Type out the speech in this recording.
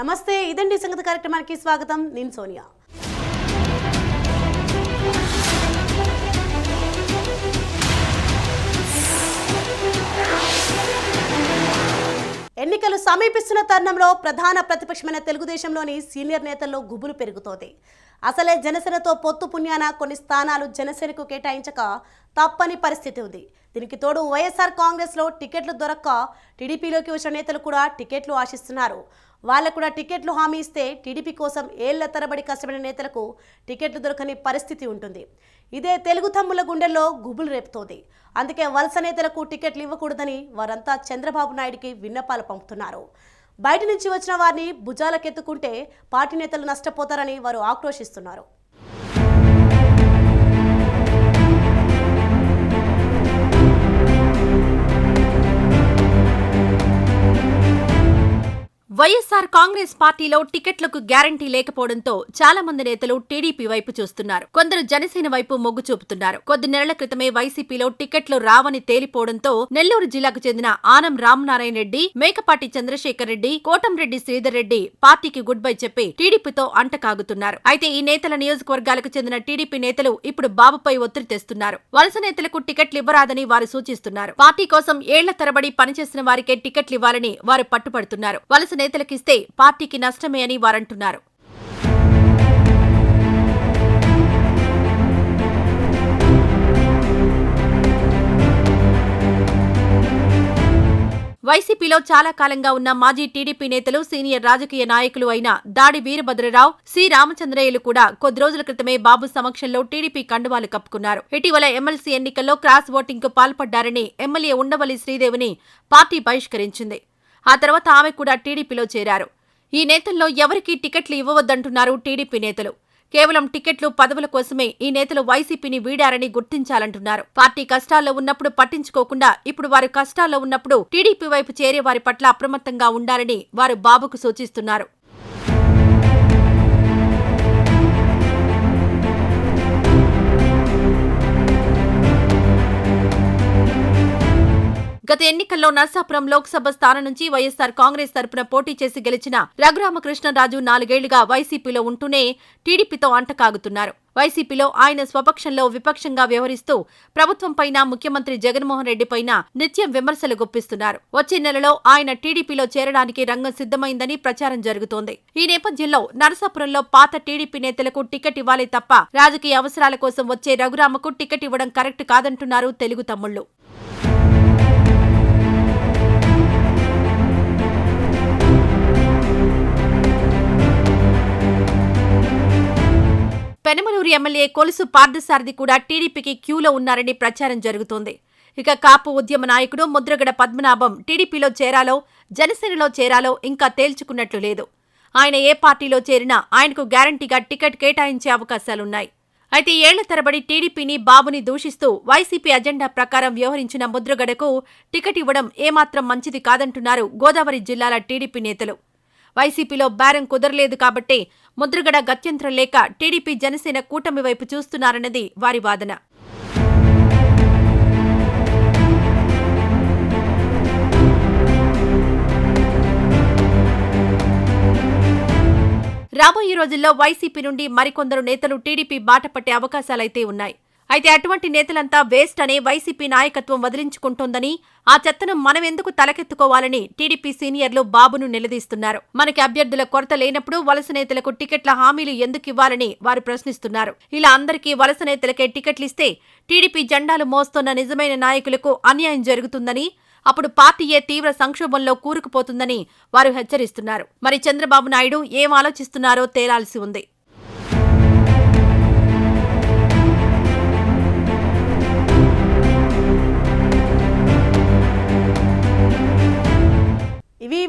నమస్తే ఇదండి సంగతి కార్యక్రమానికి స్వాగతం. నేను సోనియా. ఎన్నికలు సమీపిస్తున్న తరుణంలో ప్రధాన ప్రతిపక్షమైన తెలుగుదేశంలోని సీనియర్ నేతల్లో గుబులు పెరుగుతోంది. అసలే జనసేనతో పొత్తు పుణ్యాన కొన్ని స్థానాలు జనసేనకు కేటాయించక తప్పని పరిస్థితి ఉంది. దీనికి తోడు వైఎస్ఆర్ కాంగ్రెస్లో టికెట్లు దొరక్క టీడీపీలోకి వచ్చిన నేతలు కూడా టికెట్లు ఆశిస్తున్నారు. వాళ్ళకు కూడా టికెట్లు హామీ ఇస్తే టీడీపీ కోసం ఏళ్ళ తరబడి కష్టపడిన నేతలకు టికెట్లు దొరకని పరిస్థితి ఉంటుంది. ఇదే తెలుగు తమ్ముల గుండెల్లో గుబులు రేపుతోంది. అందుకే వలస నేతలకు టికెట్లు ఇవ్వకూడదని వారంతా చంద్రబాబు నాయుడికి విన్నపాలు పంపుతున్నారు. బయట నుంచి వచ్చిన వారిని భుజాలకెత్తుకుంటే పార్టీ నేతలు నష్టపోతారని వారు ఆక్రోశిస్తున్నారు. వైఎస్సార్ కాంగ్రెస్ పార్టీలో టికెట్లకు గ్యారంటీ లేకపోవడంతో చాలా మంది నేతలు టీడీపీ వైపు చూస్తున్నారు. కొందరు జనసేన వైపు మొగ్గు చూపుతున్నారు. కొద్ది నెలల క్రితమే వైసీపీలో టికెట్లు రావని తేలిపోవడంతో నెల్లూరు జిల్లాకు చెందిన ఆనం రామనారాయణ రెడ్డి మేకపాటి చంద్రశేఖర్ రెడ్డి కోటంరెడ్డి శ్రీధర్ రెడ్డి పార్టీకి గుడ్ బై చెప్పి టీడీపీతో అంటకాగుతున్నారు. అయితే ఈ నేతల నియోజకవర్గాలకు చెందిన టీడీపీ నేతలు ఇప్పుడు బాబుపై ఒత్తిడి తెస్తున్నారు. వలస నేతలకు టికెట్లు ఇవ్వరాదని వారు సూచిస్తున్నారు. పార్టీ కోసం ఏళ్ళ తరబడి పనిచేసిన వారికే టికెట్లు ఇవ్వాలని వారు పట్టుపడుతున్నారు వలస నేతలకిస్తే పార్టీకి నష్టమే అని వారంటున్నారు. వైసీపీలో చాలా కాలంగా ఉన్న మాజీ టీడీపీ నేతలు సీనియర్ రాజకీయ నాయకులు అయిన దాడి వీరభద్రరావు సి. రామచంద్రయ్యలు కూడా కొద్ది రోజుల క్రితమే బాబు సమక్షంలో టీడీపీ కండువాలు కప్పుకున్నారు. ఇటీవల ఎమ్మెల్సీ ఎన్నికల్లో క్రాస్ ఓటింగ్కు పాల్పడ్డారని ఎమ్మెల్యే ఉండవల్లి శ్రీదేవిని పార్టీ బహిష్కరించింది. ఆ తర్వాత ఆమె కూడా టీడీపీలో చేరారు. ఈ నేతల్లో ఎవరికీ టికెట్లు ఇవ్వవద్దంటున్నారు టీడీపీ నేతలు. కేవలం టికెట్లు పదవుల కోసమే ఈ నేతలు వైసీపీని వీడారని గుర్తించాలంటున్నారు. పార్టీ కష్టాల్లో ఉన్నప్పుడు పట్టించుకోకుండా ఇప్పుడు వారు కష్టాల్లో ఉన్నప్పుడు టీడీపీ వైపు చేరే వారి పట్ల అప్రమత్తంగా ఉండాలని వారు బాబుకు సూచిస్తున్నారు. గత ఎన్నికల్లో నర్సాపురం లోక్సభ స్థానం నుంచి వైఎస్సార్ కాంగ్రెస్ తరపున పోటీ చేసి గెలిచిన రఘురామకృష్ణరాజు నాలుగేళ్ళుగా వైసీపీలో ఉంటూనే టీడీపీతో అంటకాగుతున్నారు. వైసీపీలో ఆయన స్వపక్షంలో విపక్షంగా వ్యవహరిస్తూ ప్రభుత్వంపైన ముఖ్యమంత్రి జగన్మోహన్ రెడ్డిపైన నిత్యం విమర్శలు గుప్పిస్తున్నారు. వచ్చే నెలలో ఆయన టీడీపీలో చేరడానికి రంగం సిద్ధమైందని ప్రచారం జరుగుతోంది. ఈ నేపథ్యంలో నరసాపురంలో పాత టీడీపీ నేతలకు టికెట్ ఇవ్వాలి తప్ప రాజకీయ అవసరాల కోసం వచ్చే రఘురామకు టికెట్ ఇవ్వడం కరెక్ట్ కాదంటున్నారు తెలుగు తమ్ముళ్ళు పెనమలూరు ఎమ్మెల్యే కొలుసు పార్థసారథి కూడా టీడీపీకి క్యూలో ఉన్నారని ప్రచారం జరుగుతోంది. ఇక కాపు ఉద్యమ నాయకుడు ముద్రగడ పద్మనాభం టీడీపీలో చేరాలో జనసేనలో చేరాలో ఇంకా తేల్చుకున్నట్లు లేదు. ఆయన ఏ పార్టీలో చేరినా ఆయనకు గ్యారంటీగా టికెట్ కేటాయించే అవకాశాలున్నాయి. అయితే ఏళ్ళ తరబడి టీడీపీని బాబుని దూషిస్తూ వైసీపీ అజెండా ప్రకారం వ్యవహరించిన ముద్రగడకు టికెట్ ఇవ్వడం ఏమాత్రం మంచిది కాదంటున్నారు గోదావరి జిల్లాల టీడీపీ నేతలు. వైసీపీలో బేరం కుదరలేదు కాబట్టే ముద్రగడ గత్యంతరం లేక టీడీపీ జనసేన కూటమి వైపు చూస్తున్నారన్నది వారి వాదన. రాబోయే రోజుల్లో వైసీపీ నుండి మరికొందరు నేతలు టీడీపీ బాట పట్టే అవకాశాలైతే ఉన్నాయి. అయితే అటువంటి నేతలంతా వేస్ట్ అనే వైసీపీ నాయకత్వం వదిలించుకుంటోందని ఆ చెత్తను మనం ఎందుకు తలకెత్తుకోవాలని టీడీపీ సీనియర్లు బాబును నిలదీస్తున్నారు. మనకి అభ్యర్థుల కొరత లేనప్పుడు వలస నేతలకు టికెట్ల హామీలు ఎందుకు ఇవ్వాలని వారు ప్రశ్నిస్తున్నారు. ఇలా అందరికీ వలస నేతలకే టికెట్లిస్తే టీడీపీ జెండాలు మోస్తున్న నిజమైన నాయకులకు అన్యాయం జరుగుతుందని అప్పుడు పార్టీయే తీవ్ర సంక్షోభంలో కూరుకుపోతుందని వారు హెచ్చరిస్తున్నారు. మరి చంద్రబాబు నాయుడు ఏం ఆలోచిస్తున్నారో తేలాల్సి ఉంది.